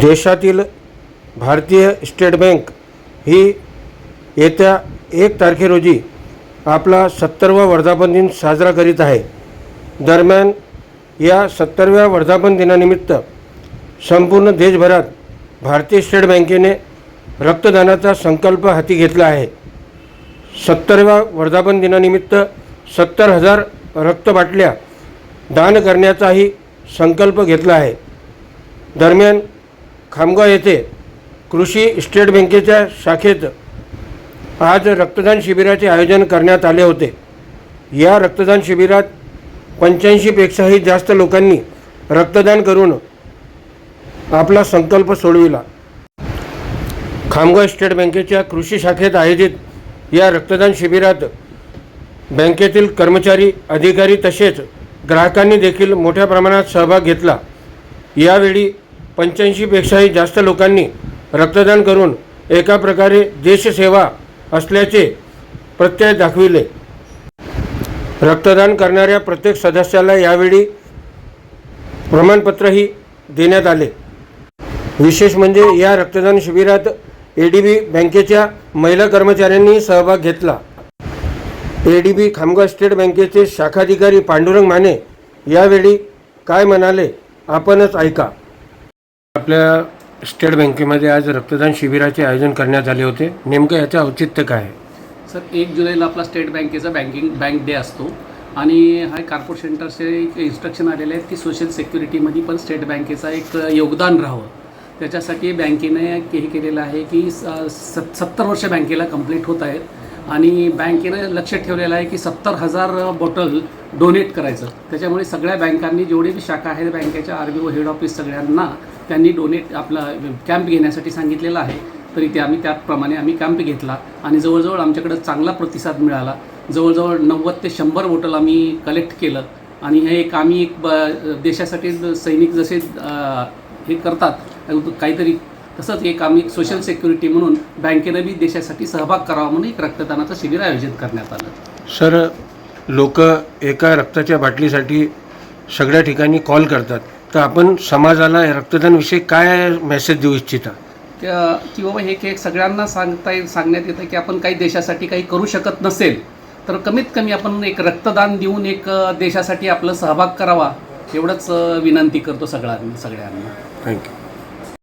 देशातील भारतीय state bank ही येत्या एक तारखे रोजी आपला सत्तरवा वर्धापन दिन साजरा करीत आहे. दरम्यान या सत्तरव्या वर्धापन दिनानिमित्त संपूर्ण देशभरात भारतीय स्टेट बँकेने रक्तदानाचा संकल्प हाती घेतला आहे. सत्तरव्या वर्धापन दिनानिमित्त सत्तर हजार रक्तबाटल्या दान करण्याचाही संकल्प घेतला आहे. दरम्यान खामगाव येथे कृषी स्टेट बँकेच्या शाखेत आज रक्तदान शिबिराचे आयोजन करण्यात आले होते. या रक्तदान शिबिरात पंच्याऐंशीपेक्षाही जास्त लोकांनी रक्तदान करून आपला संकल्प सोडविला. खामगाव स्टेट बँकेच्या कृषी शाखेत आयोजित या रक्तदान शिबिरात बँकेतील कर्मचारी अधिकारी तसेच ग्राहकांनी देखील मोठ्या प्रमाणात सहभाग घेतला. यावेळी पंच्याऐंशीपेक्षाही जास्त लोकांनी रक्तदान करून एका प्रकारे देशसेवा असल्याचे प्रत्यय दाखविले. रक्तदान करणाऱ्या प्रत्येक सदस्याला यावेळी प्रमाणपत्रही देण्यात आले. विशेष म्हणजे या रक्तदान शिबिरात ए डी बी बँकेच्या महिला कर्मचाऱ्यांनी सहभाग घेतला. A D B Khamgaon state बँकेचे शाखाधिकारी पांडुरंग माने यावेळी काय म्हणाले आपणच ऐका. आपल्या स्टेट बँकेमध्ये आज रक्तदान शिबिराचे आयोजन करण्यात आले होते. नेमकं याचं औचित्य काय आहे? सर एक जुलैला आपला स्टेट बँकेचा बँकिंग बँक डे असतो. आणि हा कार्पोरेट सेंटरचे एक इन्स्ट्रक्शन आलेले आहेत की सोशल सिक्युरिटीमध्ये पण स्टेट बँकेचा एक योगदान राहावं. त्याच्यासाठी बँकेने हे केलेलं आहे की स सत्तर वर्ष बँकेला कंप्लीट होत आहेत. आणि बँकेनं लक्ष ठेवलेलं आहे की सत्तर हजार बॉटल डोनेट करायचं. त्याच्यामुळे सगळ्या बँकांनी जेवढी बी शाखा आहेत बँकेच्या R B O head office सगळ्यांना त्यांनी डोनेट आपला कॅम्प घेण्यासाठी सांगितलेलं आहे. तरी ते आम्ही त्याप्रमाणे आम्ही कॅम्प घेतला आणि जवळजवळ आमच्याकडं चांगला प्रतिसाद मिळाला. जवळजवळ नव्वद ते शंभर बॉटल आम्ही कलेक्ट केलं. आणि हे एक आम्ही एक ब देशासाठी सैनिक जसे हे करतात काहीतरी तसंच एक आम्ही सोशल सेक्युरिटी म्हणून बँकेनं बी देशासाठी सहभाग करावा म्हणून एक रक्तदानाचं शिबिर आयोजित करण्यात आलं. सर लोक एका रक्ताच्या बाटलीसाठी सगळ्या ठिकाणी कॉल करतात. तर आपण समाजाला रक्तदानविषयी काय मेसेज देऊ इच्छिता? की बाबा हे एक सगळ्यांना सांगता येईल सांगण्यात येतं की आपण काही देशासाठी काही करू शकत नसेल तर कमीत कमी आपण एक रक्तदान देऊन एक देशासाठी आपलं सहभाग करावा एवढंच विनंती करतो सगळ्यांना सगळ्यांना. थँक्यू